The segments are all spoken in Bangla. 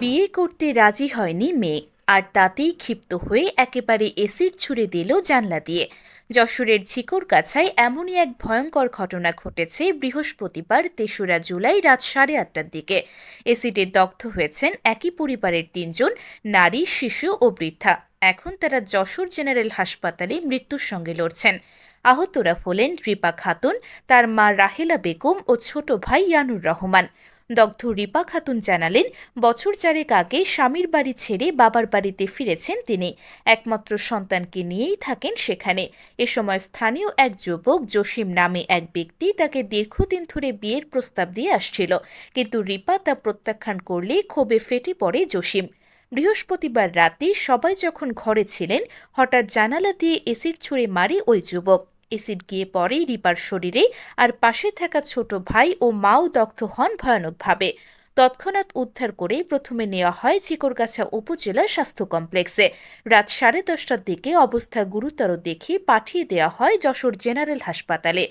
বিয়ে করতে রাজি হয়নি মেয়ে, আর তাতেই ক্ষিপ্ত হয়ে একেবারে এসিড ছুড়ে দিল জানলা দিয়ে। যশোরের ঝিকরগাছায় এমনই এক ভয়ঙ্কর ঘটনা ঘটেছে বৃহস্পতিবার তেসরা জুলাই রাত সাড়ে আটটার দিকে। এসিডে দগ্ধ হয়েছেন একই পরিবারের তিনজন, নারী, শিশু ও বৃদ্ধা। এখন তারা যশোর জেনারেল হাসপাতালে মৃত্যুর সঙ্গে লড়ছেন। আহতরা হলেন রিপা খাতুন, তার মা রাহেলা বেগম ও ছোট ভাই ইয়ানুর রহমান। দগ্ধ রিপা খাতুন জানালেন, বছর চারেক আগে স্বামীর বাড়ি ছেড়ে বাবার বাড়িতে ফিরেছেন তিনি। একমাত্র সন্তানকে নিয়েই থাকেন সেখানে। এ সময় স্থানীয় এক যুবক জসিম নামে এক ব্যক্তি তাকে দীর্ঘদিন ধরে বিয়ের প্রস্তাব দিয়ে আসছিল। কিন্তু রিপা তা প্রত্যাখ্যান করলে ক্ষোভে ফেটে পড়ে জসিম। বৃহস্পতিবার রাতে সবাই যখন ঘরে ছিলেন, হঠাৎ জানালা দিয়ে এসিড ছুঁড়ে মারে ওই যুবক। এসিড গিয়ে পড়ে রিপার শরীরে আর পাশে থাকা ছোট ভাই ও মাও দগ্ধ হন ভয়ানকভাবে। তৎক্ষণাৎ উদ্ধার করে প্রথমে নেওয়া হয় চিকরগাছা উপজেলা স্বাস্থ্য কমপ্লেক্সে। রাত সাড়ে দশটার দিকে অবস্থা গুরুতর দেখে পাঠিয়ে দেওয়া হয় যশোর জেনারেল হাসপাতালে।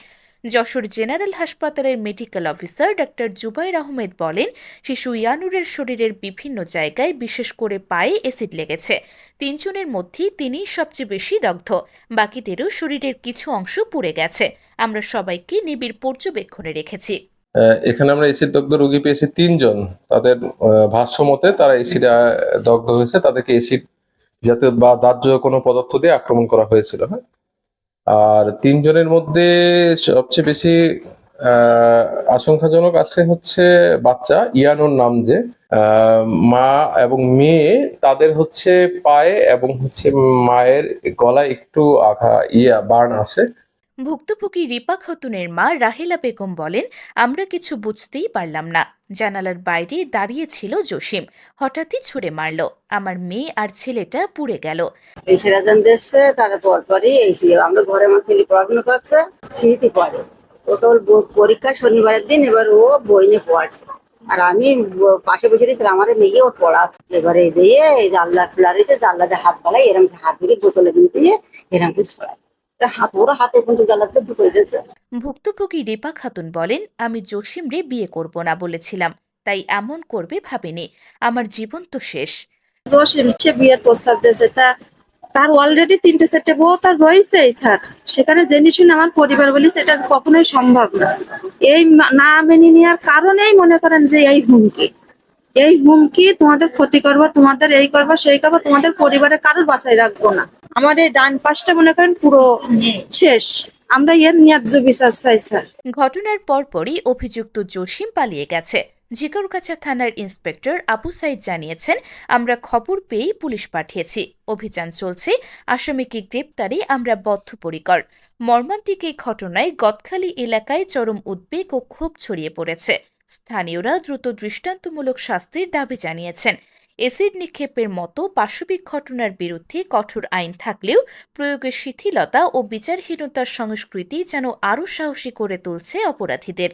যশোর জেনারেল হাসপাতালের মেডিকেল অফিসার ডাক্তার জুবাইর আহমেদ বলেন, শিশু ইয়ানুরের শরীরের বিভিন্ন জায়গায় বিশেষ করে পায়ে এসিড লেগেছে। তিনজনের মধ্যেই তিনি সবচেয়ে বেশি দগ্ধ। বাকিদেরও শরীরের কিছু অংশ পুড়ে গেছে। আমরা সবাইকে নিবিড় পর্যবেক্ষণে রেখেছি। এখানে আমরা এসিড দগ্ধ রোগী পেয়েছি তিনজন। তাদের ভাষ্য মতে তারা এসিড দগ্ধ হয়েছে। তাদেরকে এসিড জাতীয় বা দাহ্য কোনো পদার্থ দিয়ে আক্রমণ করা হয়েছিল হ্যাঁ? আর তিনজনের মধ্যে সবচেয়ে বেশি আশঙ্কাজনক আছে হচ্ছে বাচ্চা, ইয়ানোর নাম যে মা এবং মেয়ে, তাদের হচ্ছে পায়ে এবং হচ্ছে মায়ের গলায় একটু আঘা, ইয়া, বার্ন আছে। ভুক্তভোগী রিপা খাতুনের মা রাহেলা বেগম বলেন, আমরা কিছু বুঝতেই পারলাম না। জানালার বাইরে দাঁড়িয়ে ছিল জসিম। হঠাৎই ছুড়ে মারল। আমার মেয়ে আর ছেলেটা পুড়ে গেল। সিরাজান দেখছে তারপর পরে এই আমরা ঘরে আমার ছেলে পড়াশোনা করছে শীতই পড়ে। ও তো পরীক্ষা শনিবারের দিন, এবার ও বই নিয়ে পড়ছে। আর আমি পাশে বসে দিয়েছিলাম আমার মেয়ে ওর পড়াচ্ছে। এবারে দিয়ে এই জানলা খোলা রয়েছে জানলা দিয়ে হাত পালাই এরকম হাত থেকে বোতলে দিয়ে এরকম ছড়ায়। ভুক্তভোগী রিপা খাতুন বলেন আমি জসিম রে বিয়ে করব না বলেছিলাম তাই এমন করবে ভাবিনি। আমার জীবন তো শেষ। জসিম সে বিয়ের প্রস্তাব দিয়েছে। তা তার অলরেডি তিনটে চারটে বউ তার রয়েছে স্যার। সেখানে জেনে শুনে আমার পরিবার বলি সেটা কখনোই সম্ভব না। এই না মেনে নেওয়ার কারণেই মনে করেন যে এই হুমকি। এই হুমকি তোমাদের ক্ষতি করব তোমাদের এই করব সেই করব তোমাদের পরিবারে কারোর বাসায় রাখব না। আমাদের ডান পাশটা মনে করেন পুরো শেষ। আমরা এর ন্যায্য বিচার চাই, স্যার। ঘটনার পরপরই অভিযুক্ত জসিম পালিয়ে গেছে। জিকরগাছা থানার ইন্সপেক্টর আবু সাইদ জানিয়েছেন, আমরা খবর পেয়েই পুলিশ পাঠিয়েছি। অভিযান চলছে, আসামিকে গ্রেপ্তারে আমরা বদ্ধপরিকর। মর্মান্তিক এই ঘটনায় গদখালি এলাকায় চরম উদ্বেগ ও ক্ষোভ ছড়িয়ে পড়েছে। স্থানীয়রা দ্রুত দৃষ্টান্তমূলক শাস্তির দাবি জানিয়েছেন। এসিড নিক্ষেপের মতো পাশবিক ঘটনার বিরুদ্ধে কঠোর আইন থাকলেও প্রয়োগের শিথিলতা ও বিচারহীনতার সংস্কৃতি যেন আরও সাহসী করে তুলছে অপরাধীদের।